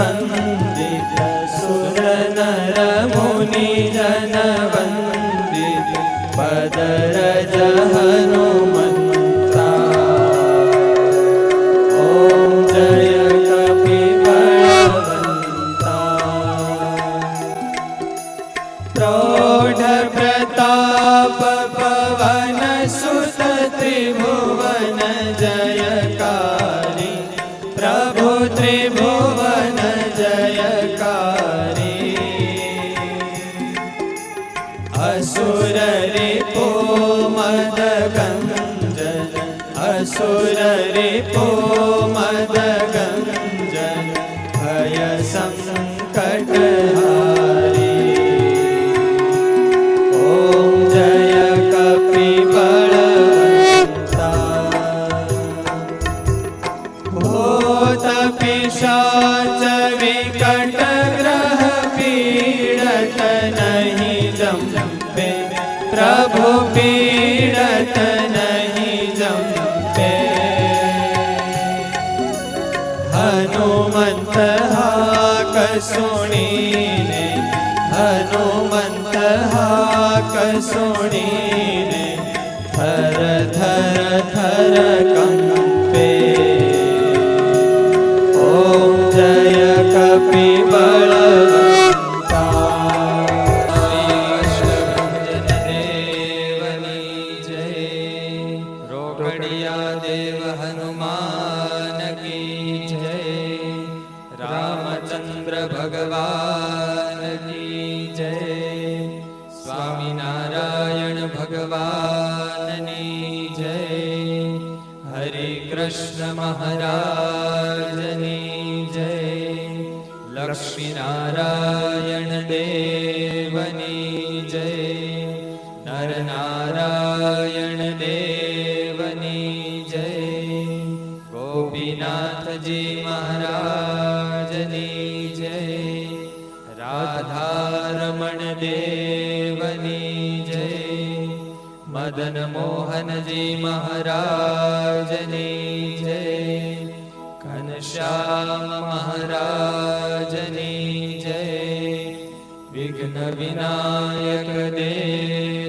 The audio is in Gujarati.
वन्दित सुरनर मुनिजन वन्दित पदरज हनुमन्ता ॐ जय कपिवन्ता प्रौढप्रताप पवन सुत त्रिभुवन जयकारी प्रभु त्रिभु असुर रिपो मद गञ्जन असुर रिपो मद गञ्जन भय सङ्कट ॐ जय कपिबलवन्ता भूत पिशाच विकट જંપે પ્રભુ પીડત નહીં જંપે હનુમંત હાક સુણીને હનુમંત હાક સુણીને ભગવાનની જય. સ્વામિનારાયણ ભગવાનની જય. હરે કૃષ્ણ મહારાજની જય. લક્ષ્મીનારાયણ દેવની જય. નરનારાયણ દેવની જય. ગોપીનાથજી મહારાજ દેવની જય મદન મોહનજી મહારાજની જય ઘનશ્યામ મહારાજની જય વિઘ્ન વિનાયક દેવ